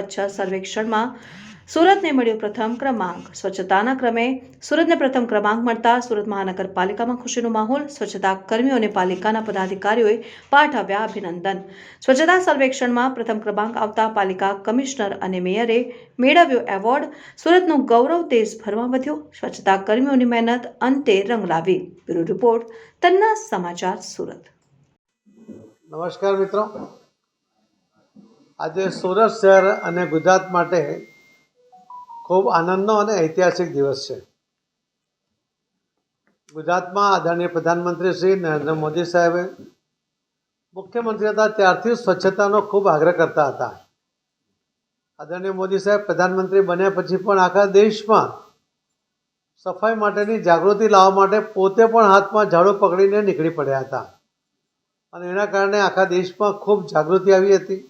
સ્વચ્છ સર્વેક્ષણમાં સુરતને મળ્યો પ્રથમ ક્રમાંક. સ્વચ્છતાના ક્રમે સુરતને પ્રથમ ક્રમાંક મળતા સુરત મહાનગરપાલિકામાં ખુશીનો માહોલ, સ્વચ્છતા કર્મીઓ અને પાલિકાના પદાધિકારીઓએ પાઠવ્યા અભિનંદન. સ્વચ્છતા સર્વેક્ષણમાં પ્રથમ ક્રમાંક આવતા પાલિકા કમિશનર અને મેયરે મેળવ્યો એવોર્ડ. સુરતનું ગૌરવ દેશભરમાં વધ્યો. સ્વચ્છતા કર્મીઓની મહેનત અંતે રંગ લાવી. બ્યુરો રિપોર્ટ, તન્ના સમાચાર સુરત. નમસ્કાર મિત્રો. આજે સુરત શહેર અને ગુજરાત માટે ખૂબ આનંદનો અને ઐતિહાસિક દિવસ છે. ગુજરાતમાં આદરણીય પ્રધાનમંત્રી શ્રી નરેન્દ્ર મોદી સાહેબે મુખ્યમંત્રી હતા, ત્યારથી સ્વચ્છતાનો ખૂબ આગ્રહ કરતા હતા. આદરણીય મોદી સાહેબ પ્રધાનમંત્રી બન્યા પછી પણ આખા દેશમાં સફાઈ માટેની જાગૃતિ લાવવા માટે પોતે પણ હાથમાં ઝાડુ પકડીને નીકળી પડ્યા હતા. અને એના કારણે આખા દેશમાં ખૂબ જાગૃતિ આવી હતી.